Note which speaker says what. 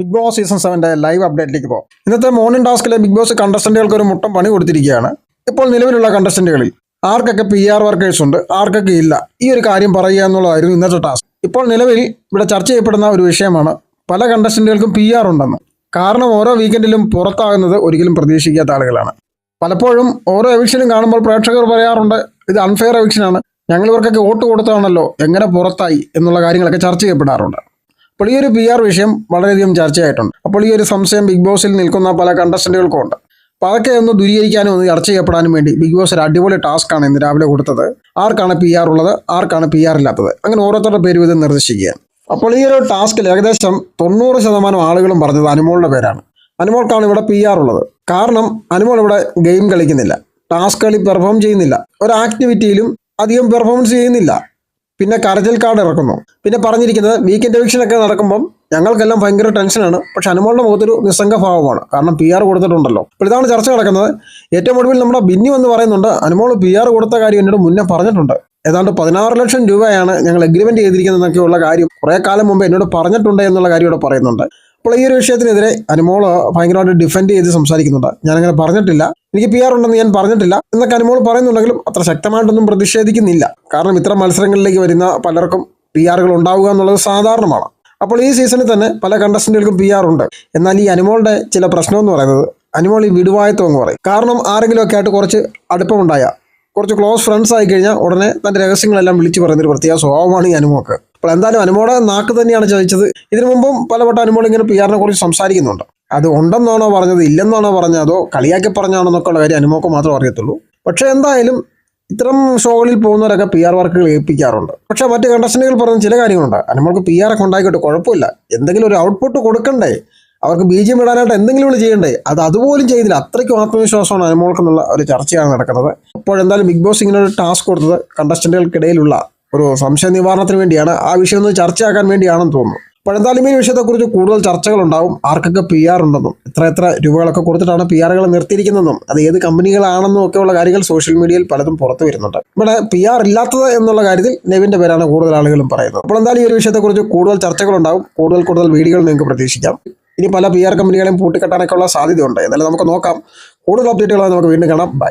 Speaker 1: Big Boss season സെവന്റെ live അപ്ഡേറ്റിലേക്ക് പോകാം. ഇന്നത്തെ മോർണിംഗ് ടാസ്കിലെ ബിഗ് ബോസ് കണ്ടസ്റ്റന്റുകൾക്ക് ഒരു മുട്ടം പണി കൊടുത്തിരിക്കുകയാണ്. ഇപ്പോൾ നിലവിലുള്ള കണ്ടസ്റ്റന്റുകളിൽ ആർക്കൊക്കെ പി ആർ വർക്കേഴ്സ് ഉണ്ട് ആർക്കൊക്കെ ഇല്ല ഈ ഒരു കാര്യം പറയുക എന്നുള്ളതായിരുന്നു ഇന്നത്തെ ടാസ്ക് ഇപ്പോൾ നിലവിൽ ഇവിടെ ചർച്ച ചെയ്യപ്പെടുന്ന ഒരു വിഷയമാണ് പല കണ്ടസ്റ്റന്റുകൾക്കും പി ആർ ഉണ്ടെന്ന്. കാരണം ഓരോ വീക്കെൻഡിലും പുറത്താകുന്നത് ഒരിക്കലും പ്രതീക്ഷിക്കാത്ത ആളുകളാണ്. പലപ്പോഴും ഓരോ എവിക്ഷനും കാണുമ്പോൾ പ്രേക്ഷകർ പറയാറുണ്ട് ഇത് അൺഫെയർ എവിക്ഷനാണ് ഞങ്ങൾ ഇവർക്കൊക്കെ വോട്ട് കൊടുത്താണല്ലോ എങ്ങനെ പുറത്തായി? എന്നുള്ള കാര്യങ്ങളൊക്കെ ചർച്ച ചെയ്യപ്പെടാറുണ്ട്. അപ്പോൾ ഈ ഒരു പി ആർ വിഷയം വളരെയധികം ചർച്ചയായിട്ടുണ്ട്. അപ്പോൾ ഈ ഒരു സംശയം ബിഗ് ബോസിൽ നിൽക്കുന്ന പല കണ്ടസ്റ്റന്റുകൾക്കും ഉണ്ട് അപ്പോൾ അതൊക്കെ ഒന്ന് ദൂരീകരിക്കാനും ഒന്ന് ചർച്ച ചെയ്യപ്പെടാനും വേണ്ടി ബിഗ് ബോസ് ഒരു അടിപൊളി ടാസ്ക്കാണ് ഇന്ന് രാവിലെ കൊടുത്തത്. ആർക്കാണ് പി ആർ ഉള്ളത്? ആർക്കാണ് പി ആർ ഇല്ലാത്തത്? അങ്ങനെ ഓരോരുത്തരുടെ പേര് ഇത് നിർദ്ദേശിക്കുകയാണ്. അപ്പോൾ ഈ ഒരു ടാസ്കിൽ ഏകദേശം തൊണ്ണൂറ് ശതമാനം ആളുകളും പറഞ്ഞത് അനുമോളുടെ പേരാണ്. അനുമോൾക്കാണ് ഇവിടെ പി ആർ ഉള്ളത്. കാരണം അനുമോൾ ഇവിടെ ഗെയിം കളിക്കുന്നില്ല. ടാസ്ക് കളി പെർഫോം ചെയ്യുന്നില്ല. ഒരു ആക്ടിവിറ്റിയിലും അധികം പെർഫോമൻസ് ചെയ്യുന്നില്ല. പിന്നെ കരച്ചിൽ കാർഡ് ഇറക്കുന്നു. പിന്നെ പറഞ്ഞിരിക്കുന്നത് വീക്കെൻഡ് എവിക്ഷൻ ഒക്കെ നടക്കുമ്പം ഞങ്ങൾക്കെല്ലാം ഭയങ്കര ടെൻഷനാണ് പക്ഷെ അനുമോളുടെ മുഖത്തൊരു നിസ്സംഗഭാവമാണ് കാരണം പി ആർ കൊടുത്തിട്ടുണ്ടല്ലോ. അപ്പോൾ ഇതാണ് ചർച്ച നടക്കുന്നത്. ഏറ്റവും ഒടുവിൽ നമ്മുടെ ബിന്നി എന്ന് പറയുന്നുണ്ട് അനുമോൾ പി ആർ കൊടുത്ത കാര്യം എന്നോട് മുന്നേ പറഞ്ഞിട്ടുണ്ട്. ഏതാണ്ട് പതിനാറ് ലക്ഷം രൂപയാണ് ഞങ്ങൾ എഗ്രിമെന്റ് ചെയ്തിരിക്കുന്നതെന്നൊക്കെയുള്ള കാര്യം കുറേ കാലം മുമ്പ് എന്നോട് പറഞ്ഞിട്ടുണ്ട് എന്നുള്ള കാര്യം ഇവിടെ പറയുന്നുണ്ട്. അപ്പോൾ ഈ ഒരു വിഷയത്തിനെതിരെ അനുമോൾ ഭയങ്കരമായിട്ട് ഡിഫെൻഡ് ചെയ്ത് സംസാരിക്കുന്നുണ്ട്. ഞാനങ്ങനെ പറഞ്ഞിട്ടില്ല. എനിക്ക് പി ആർ ഉണ്ടെന്ന് ഞാൻ പറഞ്ഞിട്ടില്ല. എന്നൊക്കെ അനുമോൾ പറയുന്നുണ്ടെങ്കിലും അത്ര ശക്തമായിട്ടൊന്നും പ്രതിഷേധിക്കുന്നില്ല. കാരണം ഇത്തരം മത്സരങ്ങളിലേക്ക് വരുന്ന പലർക്കും പി ആറുകൾ ഉണ്ടാവുക എന്നുള്ളത് സാധാരണമാണ്. അപ്പോൾ ഈ സീസണിൽ തന്നെ പല കണ്ടസ്റ്റന്റുകൾക്കും പി ആർ ഉണ്ട്. എന്നാൽ ഈ അനുമോളുടെ ചില പ്രശ്നം എന്ന് പറയുന്നത് അനുമോൾ ഈ വിടുവായത്വം എന്ന് പറയും. കാരണം ആരെങ്കിലുമൊക്കെ ആയിട്ട് കുറച്ച് അടുപ്പമുണ്ടായ കുറച്ച് ക്ലോസ് ഫ്രണ്ട്സ് ആയി കഴിഞ്ഞാൽ ഉടനെ തന്റെ രഹസ്യങ്ങളെല്ലാം വിളിച്ചു പറയുന്നൊരു പ്രത്യേക സ്വഭാവമാണ് ഈ അനുമോക്ക് അപ്പോൾ എന്തായാലും അനുമോടെ നാക്ക് തന്നെയാണ് ചോദിച്ചത്. ഇതിനു മുമ്പും പലവട്ടം അനുമോൾ ഇങ്ങനെ പി ആറിനെ കുറിച്ച് സംസാരിക്കുന്നുണ്ട്. അത് ഉണ്ടെന്നാണോ പറഞ്ഞത്? ഇല്ലെന്നാണോ പറഞ്ഞത്? അതോ കളിയാക്കി പറഞ്ഞാണോ എന്നൊക്കെ കാര്യം അനുമോക്ക് മാത്രമേ അറിയത്തുള്ളൂ. പക്ഷേ എന്തായാലും ഇത്തരം ഷോകളിൽ പോകുന്നവരൊക്കെ പി ആർ വർക്കുകൾ ഏൽപ്പിക്കാറുണ്ട്. പക്ഷേ മറ്റ് കണ്ടസ്റ്റന്റുകൾ പറഞ്ഞ ചില കാര്യങ്ങളുണ്ട്. അനുമോൾക്ക് പി ആർ ഒക്കെ ഉണ്ടാക്കിയിട്ട് കുഴപ്പമില്ല. എന്തെങ്കിലും ഒരു ഔട്ട്പുട്ട് കൊടുക്കണ്ടേ? അവർക്ക് ബി ജി ഇടാനായിട്ട് എന്തെങ്കിലും ചെയ്യണ്ടേ? അത് അതുപോലും ചെയ്തില്ല. അത്രയ്ക്കും ആത്മവിശ്വാസമാണ് അനുമോൾക്കെന്നുള്ള ഒരു ചർച്ചയാണ് നടക്കുന്നത്. അപ്പോൾ എന്തായാലും ബിഗ് ബോസ് ഇങ്ങനെ ഒരു ടാസ്ക് കൊടുത്തത് കണ്ടസ്റ്റന്റുകൾക്കിടയിലുള്ള ഒരു സംശയ നിവാരണത്തിന് വേണ്ടിയാണ് ആ വിഷയം ഒന്ന് ചർച്ചയാക്കാൻ വേണ്ടിയാണെന്ന് തോന്നുന്നു. അപ്പോൾ ഈ വിഷയത്തെക്കുറിച്ച് കൂടുതൽ ചർച്ചകൾ ഉണ്ടാവും ആർക്കൊക്കെ പി ആർ ഉണ്ടെന്നും എത്ര എത്ര രൂപകളൊക്കെ കൊടുത്തിട്ടാണ് പി ആറുകൾ നിർത്തിയിരിക്കുന്നതെന്നും അത് ഏത് കമ്പനികളാണെന്നും ഒക്കെയുള്ള കാര്യങ്ങൾ സോഷ്യൽ മീഡിയയിൽ പലതും പുറത്തു വരുന്നുണ്ട്. ഇവിടെ പി ആർ ഇല്ലാത്തത് എന്നുള്ള കാര്യത്തിൽ നെവിന്റെ പേരാണ് കൂടുതൽ ആളുകളും പറയുന്നത്. അപ്പോൾ എന്തായാലും ഈ ഒരു വിഷയത്തെക്കുറിച്ച് കൂടുതൽ ചർച്ചകൾ ഉണ്ടാവും കൂടുതൽ കൂടുതൽ വീഡിയോകൾ നിങ്ങൾക്ക് പ്രതീക്ഷിക്കാം. ഇനി പല പി ആർ കമ്പനികളെയും പൂട്ടിക്കെട്ടാനൊക്കെ ഉള്ള സാധ്യതയുണ്ട്. എന്നാലും നമുക്ക് നോക്കാം. കൂടുതൽ അപ്ഡേറ്റുകളായി നമുക്ക് വീണ്ടും കാണാം. ബൈ